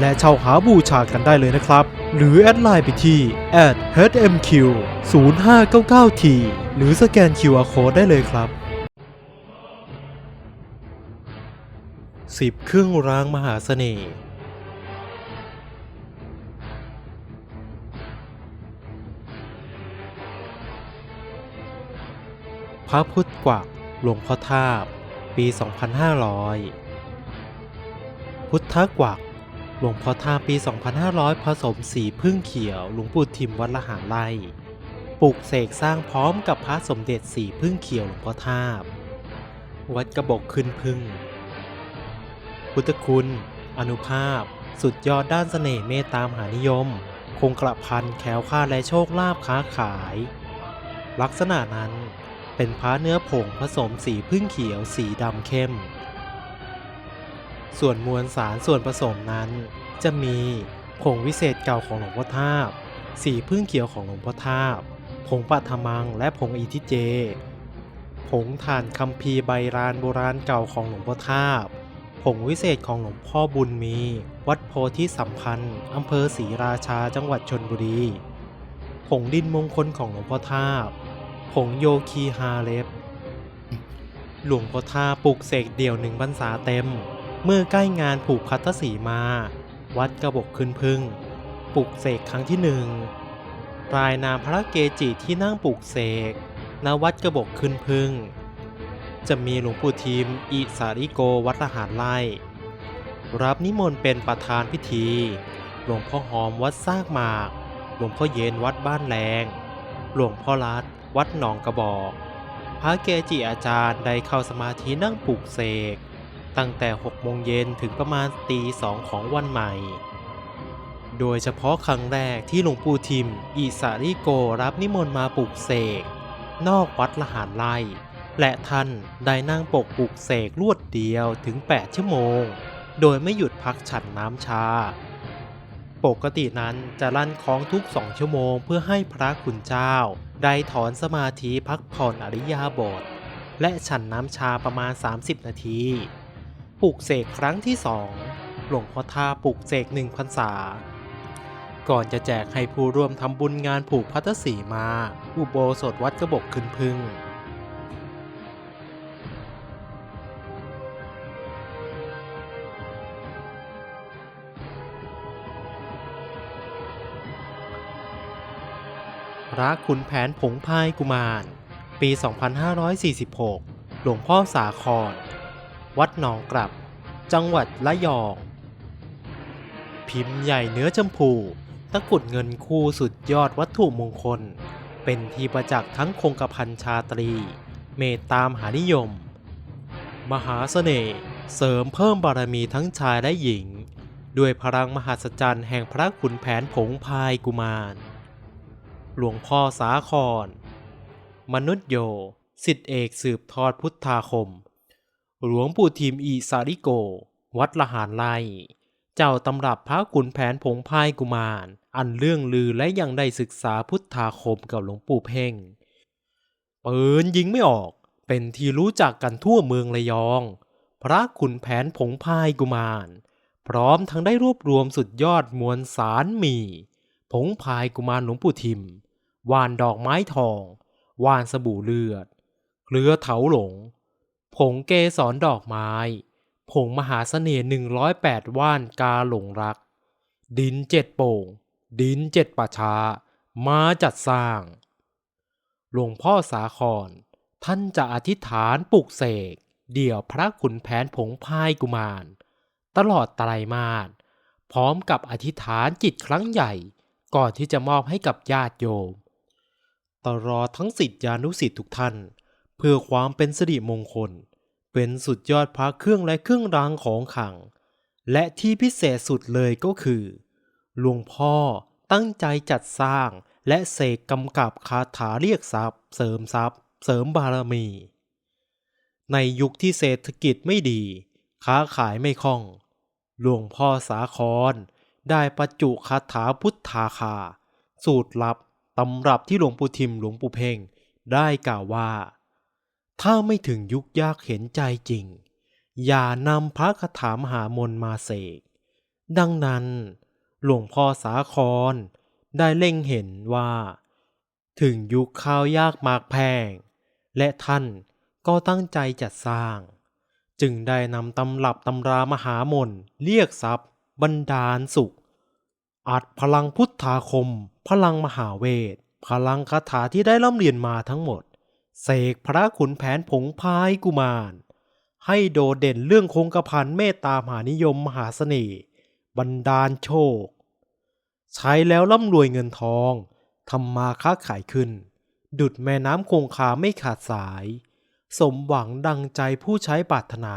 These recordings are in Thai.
และเช่าหาบูชากันได้เลยนะครับ หรือแอดไลน์ไปที่ @hmq 0599t หรือสแกน QR Code ได้เลยครับ 10 เครื่องรางมหาเสน่ห์พระพุทธกวักหลวงพ่อทาบ ปี 2500 พุทธกวัก หลวงพ่อทาปี 2500 ผสมสีพึ่งเขียว หลวงปู่ทิมวัดละหารไล่ปลูกเสกสร้างพร้อมกับพระสมเด็จสีพึ่งเขียวหลวงพ่อทาบ วัดกระบอกขึ้นพึ่ง พุทธคุณ อนุภาพ สุดยอดด้านเสน่ห์เมตตามหานิยม คงกระพันแคล้วคลาและโชคลาภค้าขาย ลักษณะนั้นเป็นพระเนื้อผงผสมสีพึ่งเขียวสีดำเข้ม ส่วนมวลสารส่วนผสมนั้น จะมีผงวิเศษเก่าของหลวงพ่อทาบ สีพึ่งเขียวของหลวงพ่อทาบ ผงปัทมังและผงอีทิเจ ผงถ่านคัมภีร์ใบรานโบราณเก่าของหลวงพ่อทาบ ผงวิเศษของหลวงพ่อบุญมี วัดโพธิสัมพันธ์อำเภอศรีราชาจังหวัดชนบุรี ผงดินมงคลของหลวงพ่อทาบ ผงโยคีฮาเลฟหลวงพ่อทาปลูกเสกเดี่ยวหนึ่งพรรษาเต็ม เมื่อใกล้งานผูกพัทธสีมา วัดกระบอกขึ้นพึ่งปลูกเสกครั้งที่หนึ่งรายนามพระเกจิที่นั่งปลูกเสกณวัดกระบอกขึ้นพึ่ง จะมีหลวงปู่ทีมอิสาริโกวัดละหารไล่ รับนิมนต์เป็นประธานพิธี หลวงพ่อหอมวัดซากหมาก หลวงพ่อเย็นวัดบ้านแรง หลวงพ่อรัดวัดหนองกระบอก พระเกจิอาจารย์ได้เข้าสมาธินั่งปลูกเสก ตั้งแต่ 6 โมงเย็นถึงประมาณตีสองของวันใหม่ โดยเฉพาะครั้งแรกที่หลวงปู่ทิม อิสาริโกรับนิมนต์มาปลูกเสก นอกวัดละหารไล่และท่านได้นั่งปกปลูกเสกรวดเดียวถึง 8 ชั่วโมง โดยไม่หยุดพักฉันน้ำชา ปกตินั้นจะลั่นคล้องทุกสองชั่วโมงเพื่อให้พระคุณเจ้า ได้ถอนสมาธิพักผ่อนอริยาบท และฉันน้ำชาประมาณ 30 นาที ปลูกเสกครั้งที่สองหลวงพ่อท่าปลูกเสกหนึ่งพรรษา ก่อนจะแจกให้ผู้ร่วมทำบุญงานผูกพัทธสีมา อุโบสถวัดกระบอกขึ้นพึ่งพระขุนแผนผงพายกุมาร ปี 2546 หลวงพ่อสาคร วัดหนองกลับ จังหวัดละยอง พิมพ์ใหญ่เนื้อชมพูตะกรุดเงินคู่สุดยอดวัตถุมงคล เป็นที่ประจักษ์ทั้งคงกระพันชาตรี เมตตามหานิยม มหาเสน่ห์เสริมเพิ่มบารมีทั้งชายและหญิง ด้วยพลังมหัศจรรย์แห่งพระขุนแผนผงพายกุมาร หลวงพ่อสาคร มนุษย์โย สิทธิเอกสืบทอดพุทธาคม หลวงปู่ทีมอีสาริโก วัดละหารไลเจ้าตำรับพระขุนแผนผงพายกุมาร อันเรื่องลือและยังได้ศึกษาพุทธาคมกับหลวงปู่เพ่งปืนยิงไม่ออก เป็นที่รู้จักกันทั่วเมืองระยอง พระขุนแผนผงพายกุมาร พร้อมทั้งได้รวบรวมสุดยอดมวลสารมี ผงพายกุมารหลวงปู่ทิมวานดอกไม้ทองวานสบู่เลือดเกลือเถาหลง ผงเกสรดอกไม้ ผงมหาเสน่ห์หนึ่งร้อยแปดว่านกาหลงรัก ดินเจ็ดโป่ง ดินเจ็ดป่าช้ามาจัดสร้าง หลวงพ่อสาคร ท่านจะอธิษฐานปลุกเสก เดี่ยวพระขุนแผนผงพายกุมาร ตลอดไตรมาสพร้อมกับอธิษฐานจิตครั้งใหญ่ ก่อนที่จะมอบให้กับญาติโยม ตลอดทั้งสิทธิานุสิทธิทุกท่าน เพื่อความเป็นสิริมงคล เป็นสุดยอดพระเครื่องและเครื่องรางของขลัง และที่พิเศษสุดเลยก็คือ หลวงพ่อตั้งใจจัดสร้างและเสกกำกับคาถาเรียกทรัพย์ เสริมทรัพย์ เสริมบารมี ในยุคที่เศรษฐกิจไม่ดี ค้าขายไม่คล่อง หลวงพ่อสาคร ได้ประจุคาถาพุทธาคา สูตรลับตำรับที่หลวงปู่ทิมหลวงปู่เพ่งได้กล่าวว่า ถ้าไม่ถึงยุคยากเห็นใจจริง อย่านำพระคถามหามนมาเสก ดังนั้นหลวงพ่อสาครได้เล็งเห็นว่า ถึงยุคข้าวยากมากแพง และท่านก็ตั้งใจจัดสร้าง จึงได้นำตำรับตำรามหามนเรียกทรัพย์บรรดาลสุข อัดพลังพุทธาคม พลังมหาเวท พลังคาถาที่ได้ร่ำเรียนมาทั้งหมด เสกพระขุนแผนผงพายกุมาร ให้โดดเด่นเรื่องคงกระพันเมตตามหานิยมมหาเสน่ห์บันดาลโชค ใช้แล้วร่ำรวยเงินทองทำมาค้าขายขึ้น ดุดแม่น้ำคงคาไม่ขาดสาย สมหวังดังใจผู้ใช้ปรารถนา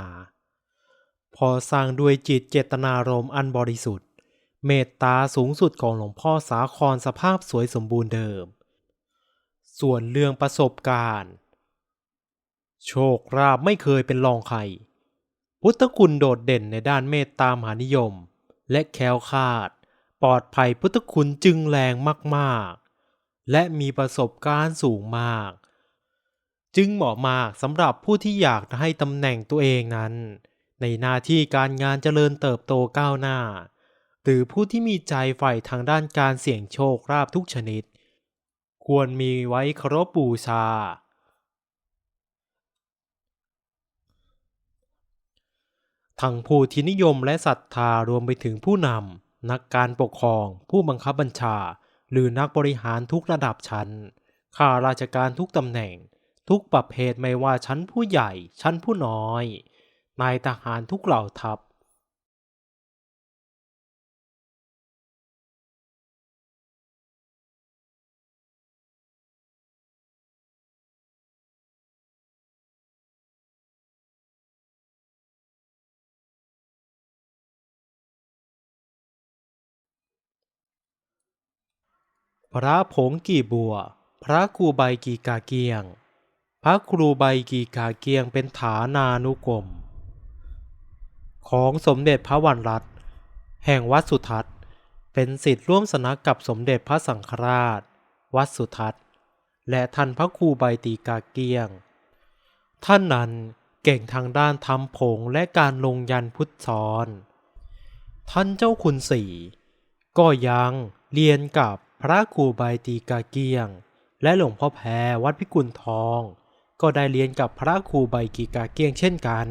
พอสร้างด้วยจิตเจตนารมณ์อันบริสุทธิ์ เมตตาสูงสุดของหลวงพ่อสาครสภาพสวยสมบูรณ์เดิม ส่วนเรื่องประสบการณ์ โชคราบไม่เคยเป็นรองใคร พุทธคุณโดดเด่นในด้านเมตตามหานิยม และแคล้วคาด ปลอดภัยพุทธคุณจึงแรงมากๆ และมีประสบการณ์สูงมาก จึงเหมาะมากสำหรับผู้ที่อยากให้ตำแหน่งตัวเองนั้น ในหน้าที่การงานเจริญเติบโตก้าวหน้า หรือผู้ที่มีใจใฝ่ทางด้านการเสี่ยงโชคลาภทุกชนิด ควรมีไว้เคารพบูชา ทั้งผู้ที่นิยมและศรัทธารวมไปถึงผู้นำ นักการปกครอง ผู้บังคับบัญชา หรือนักบริหารทุกระดับชั้น ข้าราชการทุกตำแหน่ง ทุกประเภทไม่ว่าชั้นผู้ใหญ่ ชั้นผู้น้อย นายทหารทุกเหล่าทัพ พระผงกี่บัว พระครูใบกีกาเกียง พระครูใบกีกาเกียงเป็นฐานานุกรม ของสมเด็จพระวันรัตแห่งวัดสุทัศน์ เป็นสิทธิ์ร่วมสนักกับสมเด็จพระสังฆราช วัดสุทัศน์ และท่านพระครูใบตีกาเกียง ท่านนั้นเก่งทางด้านทำผงและการลงยันพุทธสอน ท่านเจ้าคุณสีก็ยังเรียนกับ พระครูใบตีกาเกียง และหลวงพ่อแพรวัดพิกุลทอง ก็ได้เรียนกับพระครูใบกีกาเกียงเช่นกัน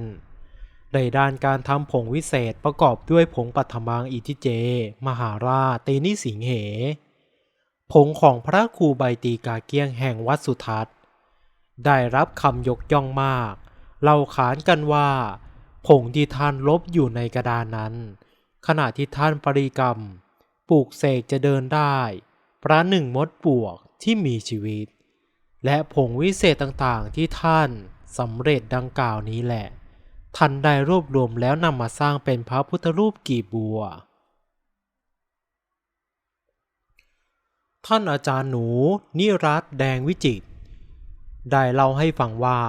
ในด้านการทำผงวิเศษประกอบด้วยผงปัทมังอิทิเจ มหาราชเตนิสิงเห ผงของพระครูใบตีกาเกียงแห่งวัดสุทัศน์ ได้รับคำยกย่องมาก เล่าขานกันว่า ผงที่ท่านลบอยู่ในกระดานนั้น ขณะที่ท่านปริกรรม ปลูกเสกจะเดินได้ ระหนึ่งมดปวกที่มีชีวิต และผงวิเศษต่างๆที่ท่านสำเร็จดังกล่าวนี้แหละ ท่านได้รวบรวมแล้วนำมาสร้างเป็นพระพุทธรูปกีบบัว ท่านอาจารย์หนูนิรัตแดงวิจิตรได้เล่าให้ฟังว่า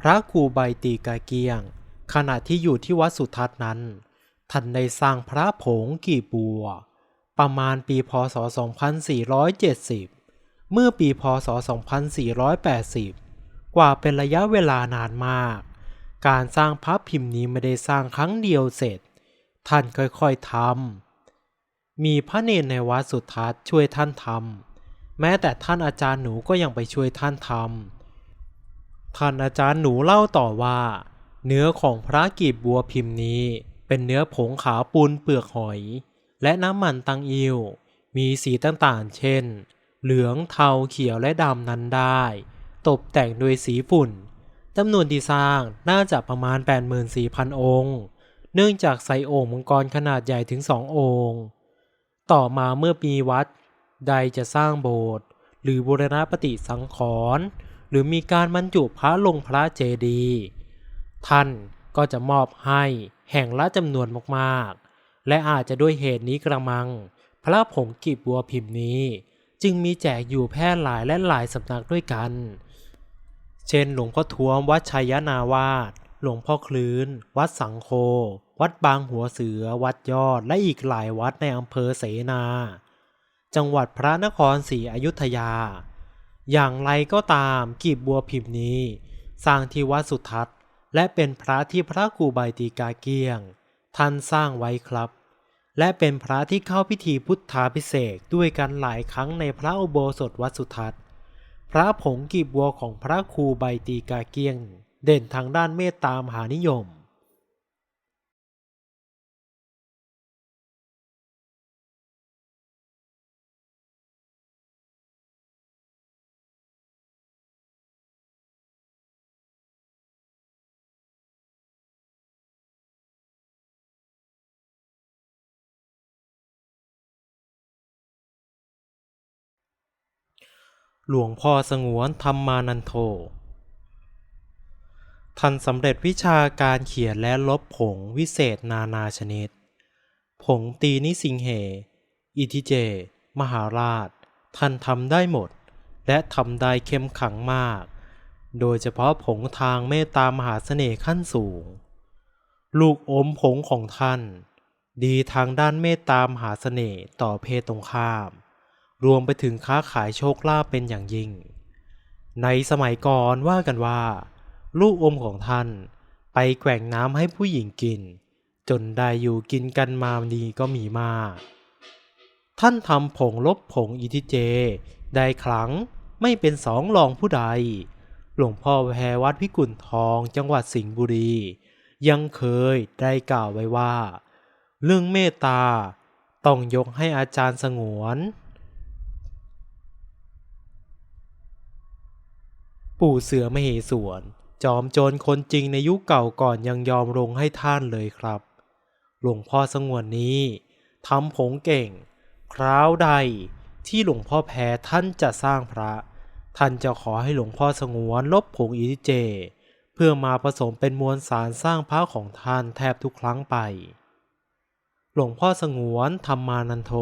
พระครูใบตีกาเกียง ขณะที่อยู่ที่วัดสุทัศน์นั้น ท่านได้สร้างพระผงกีบบัว ประมาณปีพศ 2470 เมื่อปีพศ 2480 กว่าเป็นระยะเวลานานมาก การสร้างพระพิมพ์นี้ไม่ได้สร้างครั้งเดียวเสร็จ ท่านค่อยๆทำ มีพระเนนในวัดสุทัศน์ช่วยท่านทำ แม้แต่ท่านอาจารย์หนูก็ยังไปช่วยท่านทำ ท่านอาจารย์หนูเล่าต่อว่า เนื้อของพระกีบบัวพิมพ์นี้เป็นเนื้อผงขาวปูนเปลือกหอย และน้ำมันตังอิวมีสีต่างๆ เช่น เหลือง เทา เขียว และดำนั้นได้ ตกแต่งโดยสีฝุ่นจำนวนที่สร้างน่าจะประมาณ 84,000 องค์ เนื่องจากใส่โอ่งมังกรขนาดใหญ่ถึงสององค์ ต่อมาเมื่อปีวัด ใดจะสร้างโบสถ์หรือบูรณปฏิสังขรณ์หรือมีการบรรจุพระลงพระเจดีย์ท่านก็จะมอบให้แห่งละจำนวนมากๆ และอาจจะด้วยเหตุนี้กระมัง พระผงกีบบัวพิมพ์นี้ จึงมีแจกอยู่แพร่หลายและหลายสำนักด้วยกัน เช่น หลวงพ่อทวมวัดชัยนาวาสหลวงพ่อคลื้น วัดสังโค วัดบางหัวเสือ วัดยอด และอีกหลายวัดในอำเภอเสนา จังหวัดพระนครศรีอยุธยา อย่างไรก็ตามกีบบัวพิมพ์นี้ สร้างที่วัดสุทัศน์ และเป็นพระที่พระครูใบตีกาเกียง ท่านสร้างไว้ครับ และเป็นพระที่เข้าพิธีพุทธาพิเศษด้วยกันหลายครั้งในพระอุโบสถวัดสุทัศน์ พระผงกีบบัวของพระครูใบตีกาเกียง เด่นทางด้านเมตตามหานิยม หลวงพ่อสงวนธรรมานันโท ท่านสำเร็จวิชาการเขียนและลบผงวิเศษนานาชนิด ผงตีนิสิงเห อิทิเจ มหาราช ท่านทำได้หมด และทำได้เข้มขังมาก โดยเฉพาะผงทางเมตตามหาเสน่ห์ขั้นสูง ลูกอมผงของท่าน ดีทางด้านเมตตามหาเสน่ห์ต่อเพศตรงข้าม รวมไปถึงค้าขายโชคลาภเป็นอย่างยิ่ง ในสมัยก่อนว่ากันว่า ลูกอมของท่านไปแกว่งน้ำให้ผู้หญิงกิน จนได้อยู่กินกันมาดีก็มีมาก ท่านทำผงลบผงอิทิเจ ได้ครั้งไม่เป็นสองรองผู้ใด หลวงพ่อแพรวัดพิกุลทองจังหวัดสิงห์บุรี ยังเคยได้กล่าวไว้ว่า เรื่องเมตตาต้องยกให้อาจารย์สงวน ปู่เสือมเหสวน จอมโจรคนจริงในยุคเก่าก่อนยังยอมลงให้ท่านเลยครับ หลวงพ่อสงวนนี้ทำผงเก่ง คราวใดที่หลวงพ่อแพรท่านจะสร้างพระ ท่านจะขอให้หลวงพ่อสงวนลบผงอิทิเจ เพื่อมาผสมเป็นมวลสารสร้างพระของท่านแทบทุกครั้งไป หลวงพ่อสงวนธรรมานันโท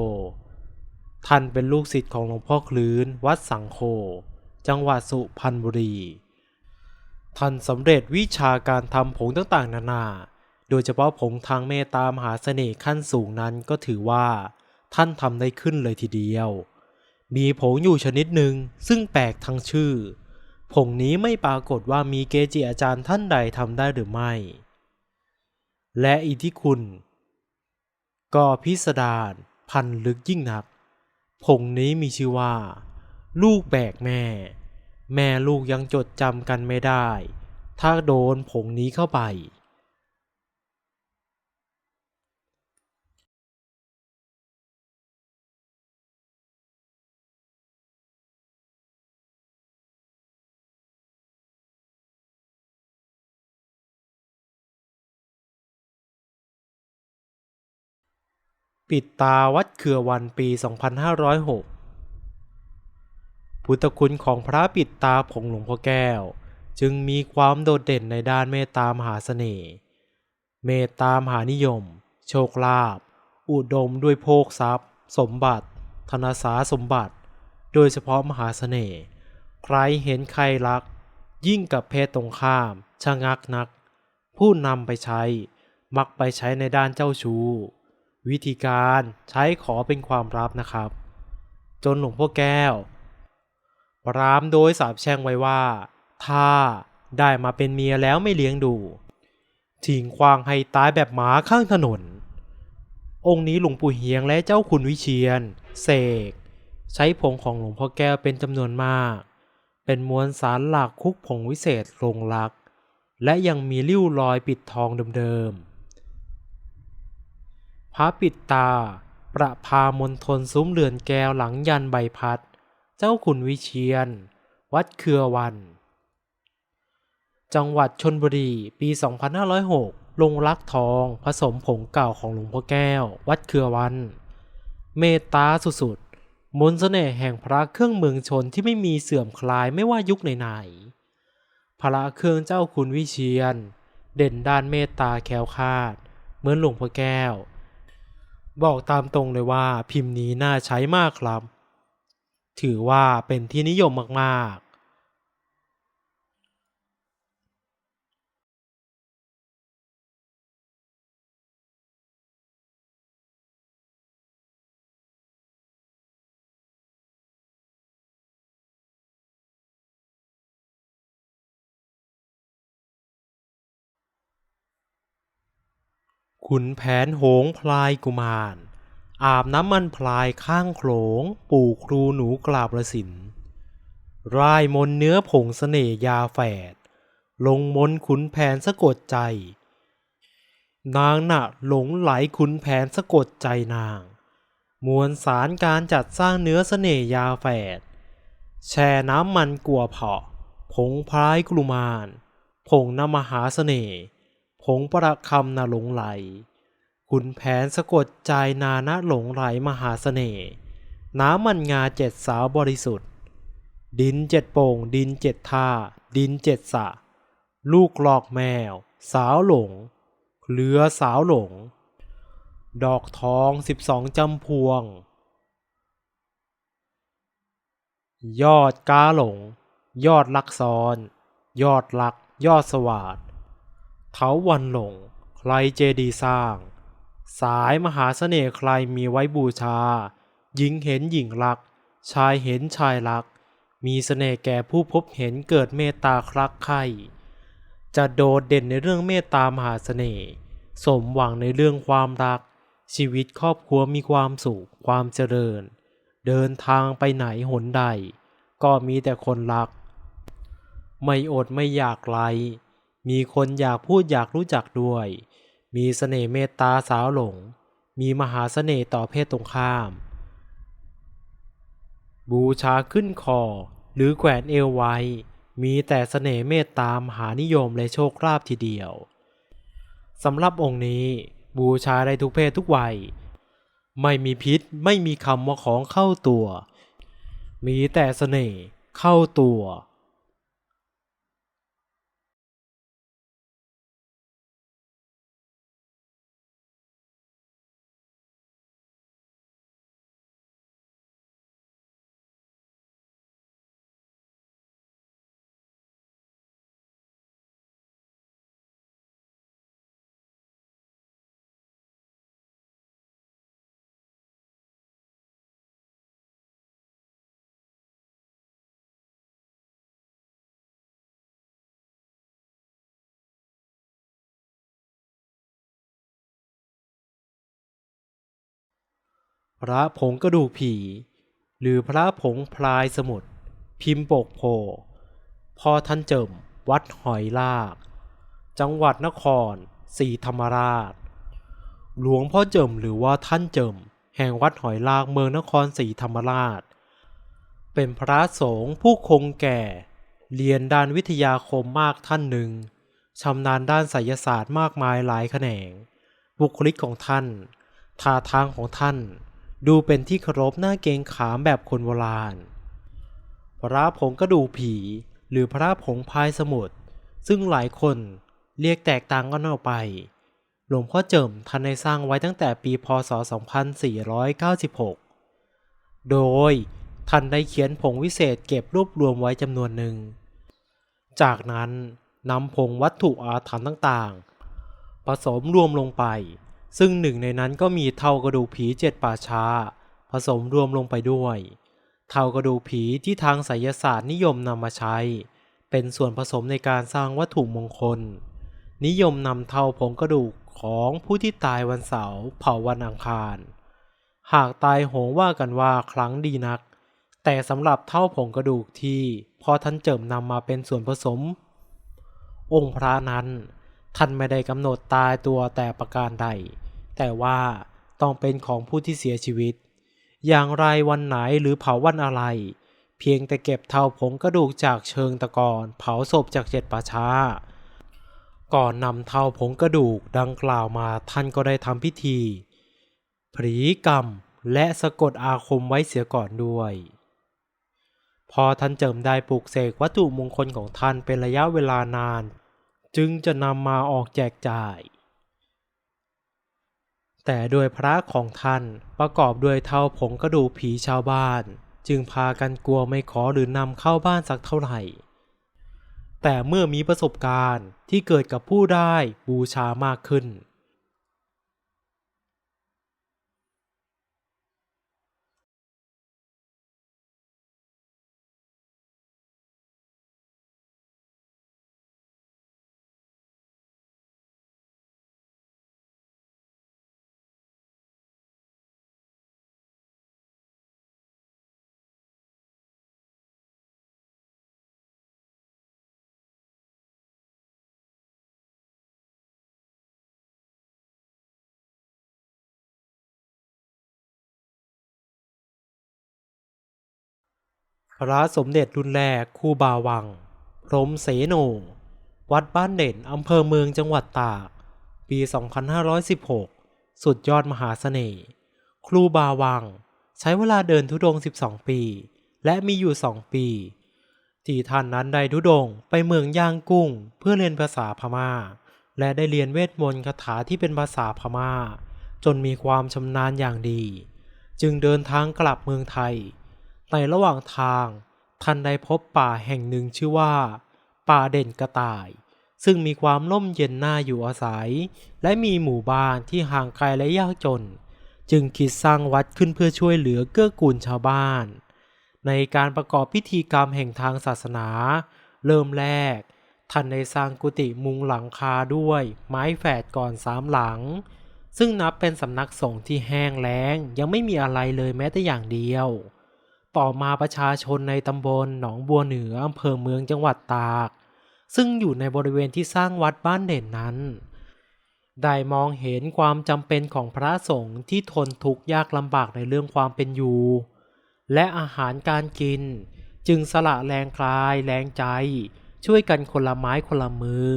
ท่านเป็นลูกศิษย์ของหลวงพ่อคลืนวัดสังโค จังหวัดสุพรรณบุรี ท่านสำเร็จวิชาการทำผงต่างๆ นานา โดยเฉพาะผงทางเมตตามหาเสน่ห์ขั้นสูงนั้นก็ถือว่า ท่านทำได้ขึ้นเลยทีเดียว มีผงอยู่ชนิดหนึ่งซึ่งแปลกทั้งชื่อ ผงนี้ไม่ปรากฏว่ามีเกจิอาจารย์ท่านใดทำได้หรือไม่ และอิทธิคุณก็พิสดารพันลึกยิ่งนัก ผงนี้มีชื่อว่า ลูกแบกแม่ แม่ลูกยังจดจำกันไม่ได้ ถ้าโดนผงนี้เข้าไป ปิดตาวัดเขือวันปี 2506 พุทธคุณของพระปิดตาผงหลวงพ่อแก้ว จึงมีความโดดเด่นในด้านเมตตามหาเสน่ห์ เมตตามหานิยม โชคลาภ อุดมด้วยโภคทรัพย์ สมบัติ ธนสาสมบัติ โดยเฉพาะมหาเสน่ห์ ใครเห็นใครรัก ยิ่งกับเพศตรงข้าม ชะงักนัก ผู้นำไปใช้ มักไปใช้ในด้านเจ้าชู้ วิธีการใช้ขอเป็นความลับนะครับ จนหลวงพ่อแก้ว รามโดยสาบแช่งไว้ว่า ถ้าได้มาเป็นเมียแล้วไม่เลี้ยงดูทิ้งควางให้ตายแบบหมาข้างถนน องค์นี้หลวงปู่เฮียงและเจ้าคุณวิเชียน เสก ใช้ผงของหลวงพ่อแก้วเป็นจำนวนมาก เป็นมวลสารหลักคุกผงวิเศษลงรัก และยังมีริ้วรอยปิดทองเดิมๆพระปิดตา ประพามณฑลซุ้มเรือนแก้วหลังยันใบพัด เจ้าคุณวิเชียน วัดเครือวัน จังหวัดชนบุรีปี 2506 ลงรักทองผสมผงเก่าของหลวงพ่อแก้ว วัดเครือวัน เมตตาสุดๆมนต์เสน่ห์แห่งพระเครื่องเมืองชนที่ไม่มีเสื่อมคลายไม่ว่ายุคไหนๆพระเครื่องเจ้าคุณวิเชียน เด่นด้านเมตตาแคล้วคลาด เหมือนหลวงพ่อแก้วบอกตามตรงเลยว่าพิมพ์นี้น่าใช้มากครับ ถือว่าเป็นที่นิยมมากๆขุนแผนโหงพลายกุมาร อาบน้ำมันพลายข้างโขลงปู่ครูหนูกราบระสินร่ายมนเนื้อผงเสน่ยาแฝด ลงมนขุนแผนสะกดใจ นางหนะหลงไหลขุนแผนสะกดใจนาง มวลสารการจัดสร้างเนื้อเสน่ยาแฝด แช่น้ำมันกัวเผาะ ผงพลายกลุมานผงนมหาเสน่ห์ผงประคำนาหลงไหล ขุนแผนสะกดใจนานะหลงไหลมหาเสน่ห์น้ำมันงาเจ็ดสาวบริสุทธิ์ ดินเจ็ดโป่ง ดินเจ็ดท่า ดินเจ็ดสะ ลูกหลอกแมว สาวหลงเรือสาวหลง ดอกทองสิบสองจำพวง ยอดกาหลง ยอดลักซ้อน ยอดลัก ยอดสวาดเถาวันหลง ใครเจดีสร้าง สายมหาเสน่ห์ใครมีไว้บูชา หญิงเห็นหญิงรัก ชายเห็นชายรัก มีเสน่ห์แก่ผู้พบเห็นเกิดเมตตาครักใคร่จะโดดเด่นในเรื่องเมตตามหาเสน่ห์สมหวังในเรื่องความรัก ชีวิตครอบครัวมีความสุขความเจริญ เดินทางไปไหนหนใด ก็มีแต่คนรัก ไม่อดไม่อยากไกลมีคนอยากพูดอยากรู้จักด้วย มีเสน่ห์เมตตาสาวหลง มีมหาเสน่ห์ต่อเพศตรงข้าม บูชาขึ้นคอ หรือแขวนเอวไว้ มีแต่เสน่ห์เมตตามหานิยมและโชคลาภทีเดียวสำหรับองค์นี้บูชาได้ทุกเพศทุกวัย ไม่มีพิษไม่มีคำว่าของเข้าตัว มีแต่เสน่ห์เข้าตัว พระผงกระดูกผี หรือพระผงพลายสมุทรพิมพ์ปกโพพ่อท่านเจิมวัดหอยลาก จังหวัดนครศรีธรรมราช หลวงพ่อเจิมหรือว่าท่านเจิมแห่งวัดหอยลากเมืองนครศรีธรรมราช เป็นพระสงฆ์ผู้คงแก่ เรียนด้านวิทยาคมมากท่านหนึ่งชำนาญด้านไสยศาสตร์มากมายหลายแขนง บุคลิกของท่าน ท่าทางของท่าน ดูเป็นที่เคารพหน้าเกงขามแบบคนโบราณ พระผงกระดูผี หรือพระผงพายสมุทรซึ่งหลายคนเรียกแตกต่างกันออกไป หลวงพ่อเจิมท่านได้สร้างไว้ตั้งแต่ปีพศ 2496 โดยท่านได้เขียนผงวิเศษเก็บรวบรวมไว้จำนวนหนึ่ง จากนั้นนำผงวัตถุอาถรรพ์ต่างๆ ผสมรวมลงไป ซึ่งหนึ่งในนั้นก็มีเท่ากระดูกผีเจ็ดป่าช้า ผสมรวมลงไปด้วย เท่ากระดูกผีที่ทางไสยศาสตร์นิยมนำมาใช้ เป็นส่วนผสมในการสร้างวัตถุมงคล นิยมนำเท่าผงกระดูกของผู้ที่ตายวันเสาร์เผาวันอังคาร หากตายโหงว่ากันว่าครั้งดีนัก แต่สำหรับเท่าผงกระดูกที่พอท่านเจิมนำมาเป็นส่วนผสม องค์พระนั้น ท่านไม่ได้กำหนดตายตัวแต่ประการใด แต่ว่าต้องเป็นของผู้ที่เสียชีวิต อย่างไรวันไหนหรือเผาวันอะไร เพียงแต่เก็บเท่าผงกระดูกจากเชิงตะกอนเผาศพจากเจ็ดป่าช้า ก่อนนำเท่าผงกระดูกดังกล่าวมาท่านก็ได้ทำพิธีผรีกรรมและสะกดอาคมไว้เสียก่อนด้วย พอท่านเจิมได้ปลูกเสกวัตถุมงคลของท่านเป็นระยะเวลานาน จึงจะนำมาออกแจกจ่าย แต่โดยพระของท่านประกอบด้วยเท่าผงกระดูกผีชาวบ้าน จึงพากันกลัวไม่ขอหรือนำเข้าบ้านสักเท่าไหร่ แต่เมื่อมีประสบการณ์ที่เกิดกับผู้ได้บูชามากขึ้น พระสมเด็จรุนแรกครูบาวัง พรมเสโน วัดบ้านเด่นอำเภอเมืองจังหวัดตาก ปี 2516 สุดยอดมหาเสน่ห์ ครูบาวัง ใช้เวลาเดินทุดงค์12 ปี และมีอยู่ 2 ปีที่ท่านนั้นได้ทุดงค์ไปเมืองย่างกุ้งเพื่อเรียนภาษาพม่า และได้เรียนเวทมนต์คาถาที่เป็นภาษาพม่า จนมีความชำนาญอย่างดี จึงเดินทางกลับเมืองไทย ในระหว่างทางท่านได้พบป่าแห่งหนึ่งชื่อว่า ป่าเด่นกระต่าย ซึ่งมีความร่มเย็นน่าอยู่อาศัย และมีหมู่บ้านที่ห่างไกลและยากจน จึงคิดสร้างวัดขึ้นเพื่อช่วยเหลือเกื้อกูลชาวบ้าน ในการประกอบพิธีกรรมแห่งทางศาสนา เริ่มแรก ท่านได้สร้างกุฏิมุงหลังคาด้วยไม้แฝดก่อนสามหลัง ซึ่งนับเป็นสำนักสงฆ์ที่แห้งแล้งยังไม่มีอะไรเลยแม้แต่อย่างเดียว ต่อมาประชาชนในตำบลหนองบัวเหนืออำเภอเมืองจังหวัดตาก ซึ่งอยู่ในบริเวณที่สร้างวัดบ้านเด่นนั้น ได้มองเห็นความจำเป็นของพระสงฆ์ที่ทนทุกข์ยากลำบากในเรื่องความเป็นอยู่ และอาหารการกิน จึงสละแรงกายแรงใจ ช่วยกันคนละไม้คนละมือ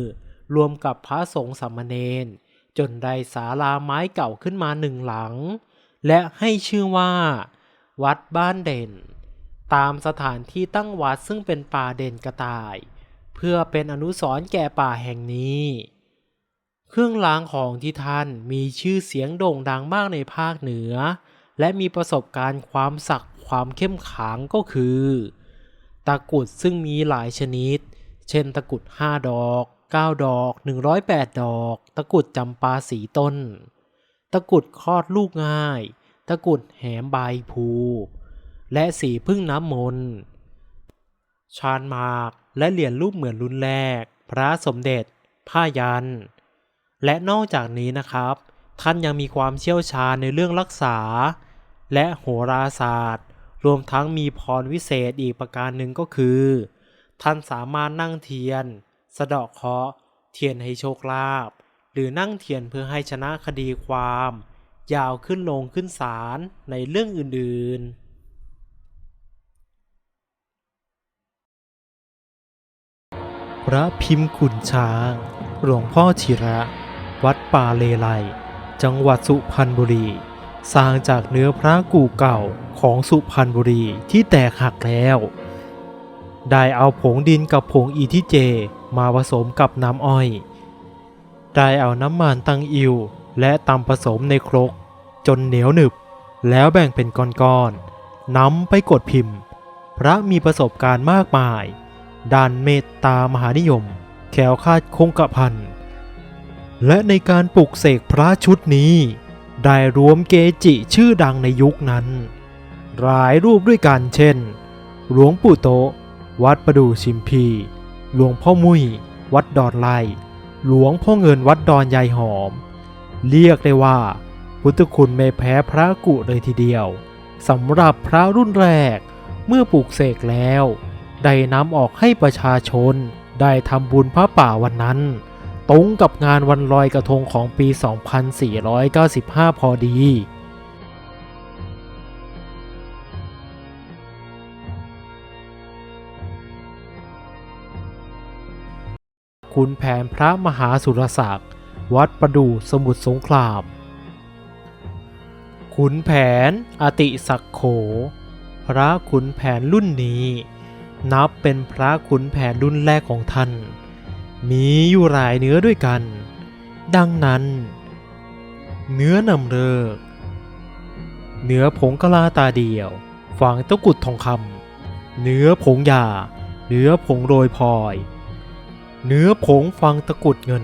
รวมกับพระสงฆ์สามเณรจนได้ศาลาไม้เก่าขึ้นมาหนึ่งหลัง และให้ชื่อว่า วัดบ้านเด่น ตามสถานที่ตั้งวัดซึ่งเป็นป่าเด่นกระต่าย เพื่อเป็นอนุสรณ์แก่ป่าแห่งนี้ เครื่องรางของที่ท่านมีชื่อเสียงโด่งดังมากในภาคเหนือ และมีประสบการณ์ความศักดิ์ความเข้มขลังก็คือ ตะกรุดซึ่งมีหลายชนิด เช่นตะกรุด 5 ดอก 9 ดอก 108 ดอก ตะกรุดจำปาสีต้น ตะกรุดคลอดลูกง่าย ตะกุดแหมใบภู และสีพึ่งน้ำมนต์ชานมากและเหรียญรูปเหมือนรุ่นแรก พระสมเด็จ ผ้ายัน และนอกจากนี้นะครับ ท่านยังมีความเชี่ยวชาญในเรื่องรักษา และโหราศาสตร์ รวมทั้งมีพรวิเศษอีกประการหนึ่งก็คือ ท่านสามารถนั่งเทียน สะเดาะเคราะห์เทียนให้โชคลาภหรือนั่งเทียนเพื่อให้ชนะคดีความ ยาวขึ้นลงขึ้นศาลในเรื่องอื่น ๆพระพิมพ์ขุนช้าง หลวงพ่อชิระ วัดป่าเลไลจังหวัดสุพรรณบุรี สร้างจากเนื้อพระกู่เก่าของสุพรรณบุรีที่แตกหักแล้ว ได้เอาผงดินกับผงอีทิเจมาผสมกับน้ำอ้อย ได้เอาน้ำมันตังอิว และตำผสมในครก จนเหนียวหนึบ แล้วแบ่งเป็นก้อนๆนำไปกดพิมพ์ พระมีประสบการณ์มากมาย ด้านเมตตามหานิยม แขวคาดคงกระพัน และในการปลุกเสกพระชุดนี้ ได้รวมเกจิชื่อดังในยุคนั้น หลายรูปด้วยกันเช่น หลวงปู่โต วัดประดู่ชิมพี หลวงพ่อมุย วัดดอนไลหลวงพ่อเงินวัดดอนยายหอม เรียกได้ว่า พุทธคุณไม่แพ้พระกุเลยทีเดียวสำหรับพระรุ่นแรก เมื่อปลูกเสกแล้ว ได้นำออกให้ประชาชน ได้ทำบุญพระป่าวันนั้น ตรงกับงานวันลอยกระทงของปี 2495 พอดีคุณแผนพระมหาสุรศักดิ์ วัดประดู่สมุทรสงคราม ขุนแผนอติศักโข พระขุนแผนรุ่นนี้ นับเป็นพระขุนแผนรุ่นแรกของท่าน มีอยู่หลายเนื้อด้วยกัน ดังนั้น เนื้อนำเลิก เนื้อผงกะลาตาเดียว ฝังตะกุดทองคำเนื้อผงยา เนื้อผงโรยพลอย เนื้อผงฟังตะกุดเงิน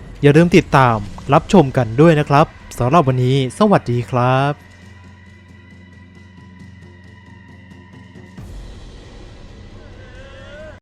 อย่าลืมติดตามรับชมกันด้วยนะครับสำหรับวันนี้สวัสดีครับ